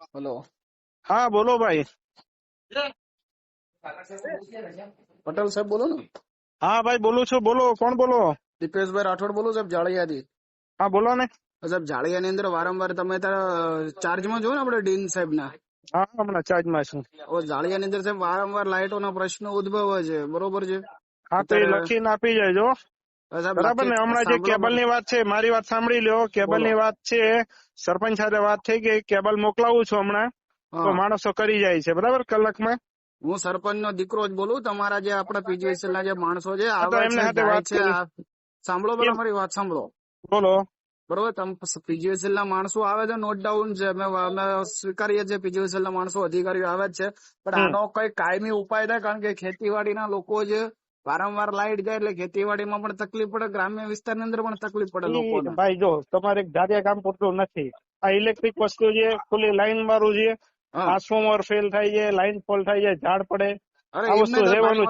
Hello. હા બોલો ભાઈ. પટેલ સાહેબ બોલો ને હા ભાઈ બોલું છું. બોલો કોણ બોલો? દીપેશભાઈ રાઠોડ બોલો સાહેબ જાળિયાથી. હા બોલો ને. સાહેબ જાળિયાની અંદર વારંવાર તમે તારા ચાર્જમાં જોયો ને આપણે ડીન સાહેબ ના હા હમણાં ચાર્જમાં છું. જાળિયાની અંદર સાહેબ વારંવાર લાઇટોના પ્રશ્નો ઉદ્ભવે છે. બરોબર છે? હા તો લખીને આપી જાય સાહેબ બરાબર ને? હમણાં જે કેબલની વાત છે મારી વાત સાંભળી લ્યો. કેબલની વાત છે સરપંચ સાથે વાત થઈ ગઈ કેબલ મોકલાવું છું હમણાં. તો માણસો કરી જાય છે બરાબર કલાકમાં? હું સરપંચ નો દીકરો જ બોલું તમારા જે આપડા પીજીએસએલ ના જે માણસો છે એમની સાથે વાત છે સાંભળો પેલા મારી વાત સાંભળો. બોલો. બરોબર તમે પીજીએસએલ ના માણસો આવે છે નોટ ડાઉન છે અમે અમે સ્વીકારીએ છીએ પીજીએસએલ ના માણસો અધિકારીઓ આવે છે. પણ આનો કઈ કાયમી ઉપાય થાય કારણ કે ખેતીવાડીના લોકો છે વારંવાર લાઈટ જાય એટલે ખેતીવાડીમાં પણ તકલીફ પડે ગ્રામ્ય વિસ્તારની અંદર પણ તકલીફ પડે લોકો ભાઈ જો તમારે ધાર્યા કામ પૂરતું નથી. આ ઇલેક્ટ્રિક વસ્તુ છે ખુલ્લી લાઈન વાળું છે ટ્રાન્સફોર્મર ફેલ થાય છે લાઈન ફોલ થાય છે ઝાડ પડે. મારી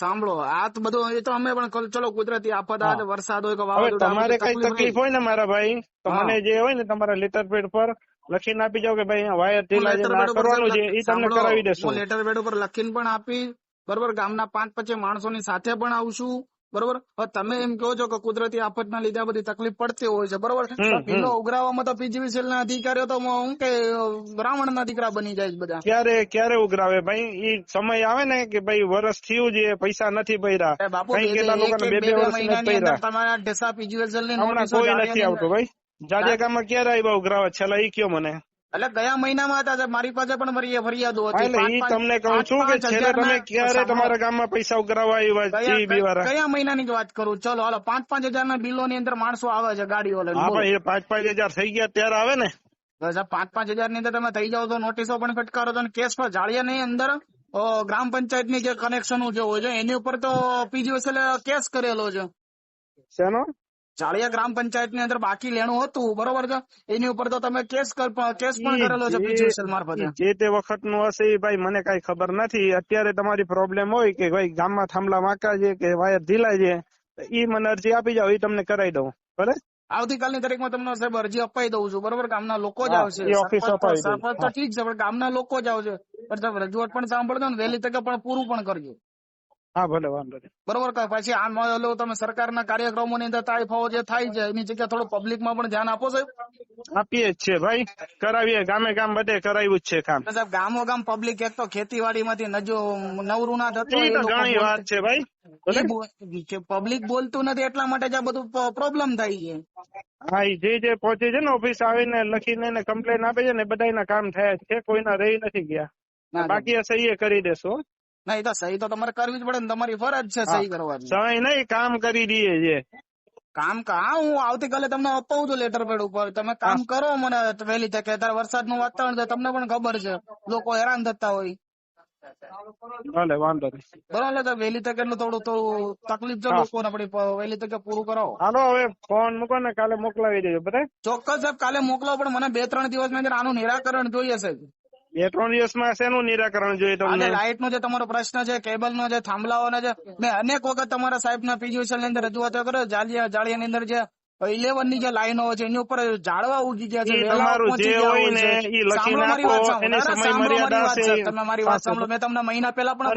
સાંભળો આ તો બધું એ તો અમે પણ ચલો કુદરતી આફત આવે વરસાદ હોય કે વાવાઝોડું તમારે કઈ તકલીફ હોય ને મારા ભાઈ તમને જે હોય ને તમારા લેટર પેડ પર લખીને આપી જાવ કે ભાઈ વાયર ઢીલા છે કરવાનું છે એ તમને કરાવી દેશો. લેટર પેડ ઉપર લખીને પણ આપી બરોબર? ગામના પાંચ પચીસ માણસોની સાથે પણ આવશું બરોબર? હવે તમે એમ કહો છો કે કુદરતી આફતના લીધે આ બધી તકલીફ પડતી હોય છે બરોબર? ઢીલો હમ. તો પીજીવીસીએલ ના અધિકારીઓ તો હું કે બ્રાહ્મણ ના દીકરા બની જાય બધા. ક્યારે ક્યારે ઉઘરાવે? ભાઈ એ સમય આવે ને કે ભાઈ વર્ષ થયું છે પૈસા નથી ભર્યા. બાપુ બે- બે વર્ષ તમારા ઢેસા પીજીવીસીએલની કોઈ નથી આવતું ભાઈ. જાડિયા ગામમાં ક્યારે આવ્યા ઉઘરાવા? છેલ્લા એ કયો મને? એટલે ગયા મહિનામાં હતા મારી પાસે પણ ફરિયાદો હતી. તમને કહું છું કે છેલ્લે તમે ક્યારે તમારા ગામમાં પૈસા ઉઘરાવા આવ્યા કયા- મહિનાની વાત કરું. ચલો હાલો પાંચ પાંચ હજાર ના બિલો ની અંદર માણસો આવે છે ગાડીઓ લઈને. પાંચ પાંચ હજાર થઈ ગયા ત્યારે આવે ને? પાંચ પાંચ હજારની અંદર તમે થઈ જાવ તો નોટિસો પણ ફટકારો તો કેસ પર જાળિયા નહીં અંદર. ગ્રામ પંચાયતની જે કનેક્શન જે હોય છે એની ઉપર તો પીજીએસએલ કેસ કરેલો છે. શેનો? જાળિયા ગ્રામ પંચાયતની અંદર બાકી લેણું હતું બરોબર છે? એની ઉપર તો તમે કેસ કેસ પણ કરેલો છે જે- મારફતે. જે તે વખતનું હશે એ ભાઈ મને કઈ ખબર નથી. અત્યારે તમારી પ્રોબ્લેમ હોય કે ભાઈ ગામમાં થાંભલા વાંકા છે કે વાયર ઢીલા છે એ મને અરજી આપી જાવ એ તમને કરાવી દઉં. ભલે? આવતીકાલની તારીખમાં તમને સાહેબ અરજી અપાઈ દઉં છું બરોબર? ગામના લોકો જ આવશે. સરપંચ તો- ઠીક છે પણ ગામના લોકો જ આવશે. પણ રજૂઆત પણ સાંભળજો ને વહેલી તકે પણ પૂરું પણ કરજો. હા ભલે વાંધો નહીં. બરોબર કે પછી આમ ઓલું તમે સરકારના કાર્યક્રમોની અંદર તાઇફાઓ જે થાય છે એની જગ્યાએ થોડું પબ્લિકમાં પણ ધ્યાન આપો સાહેબ. આપીએ જ છે ભાઈ. કરાવીએ ગામે ગામ બધે કરાવ્યું જ છે કામ. સાહેબ ગામો ગામ પબ્લિક એક તો ખેતીવાડીમાંથી નજો નવરું ના થતું તો ઘણી વાત છે ભાઈ. પબ્લિક બોલતું નથી એટલા માટે જ આ બધું પ્રોબ્લેમ થાય છે. હા જે જે પહોંચે છે ને ઓફિસ આવીને લખીને ને કમ્પ્લેન આપે છે ને બધાના કામ થયા છે કોઈના રહી નથી ગયા. બાકી સહી કરી દેશો. ના એ તો સહી તો તમારે કરવી જ પડે ને તમારી ફરજ છે સહી કરવાની. સહી નહીં કામ કરી દઈએ છે કામ કા? હું આવતીકાલે તમને અપાવું છું લેટર પેડ ઉપર. તમે કામ કરો મને વહેલી તકે. અત્યારે વરસાદનું વાતાવરણ છે તમને પણ ખબર છે. લોકો હેરાન થતા હોય. ભલે વાંધો નહીં. બરોબર તો વહેલી તકે નું થોડું થોડું તકલીફ છે. લોકોને આપડી વહેલી તકે પૂરું કરાવો. હાલો હવે ફોન મૂકો ને કાલે મોકલાવી દેજો બરાબર? ચોક્કસ સાહેબ કાલે મોકલો પણ મને બે ત્રણ દિવસ અંદર આનું નિરાકરણ જોઈએ છે બે ત્રણ દિવસમાં શેનું નિરાકરણ જોઈએ તમને? લાઇટ નો જે તમારો પ્રશ્ન છે કેબલ નો છે થાંભલાઓનો છે મેં અનેક વખત તમારા સાહેબ ના પીજીવીસીએલની અંદર રજૂઆતો કર્યો જાળિયા જાળિયાની અંદર જે ઇલેવનની જે લાઈનો છે એની ઉપર ઝાડવા ઉગી ગયા છે. જે ને ના, ના. તમે મારી વાત સાંભળો. મેં તમને મહિના પહેલા પણ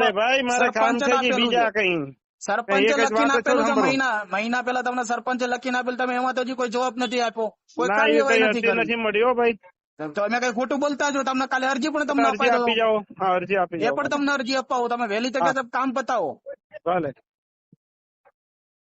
સરપંચે જ લખીને આપેલું છે મહિના મહિના પહેલા તમને સરપંચે લખીને આપેલું તમે એમાં તો હજી કોઈ જવાબ નથી આપ્યો. કોઈ કાર્યવાહી નથી અરજી કરી. નથી મળી ભાઈ. તો અમે કઈ ખોટું બોલતા છો? તમને કાલે અરજી પણ તમને અરજી આપી જાઓ. હા અરજી આપી એ પણ તમને અરજી અપાવો. તમે વહેલી તકે કામ પતાવો. ભલે.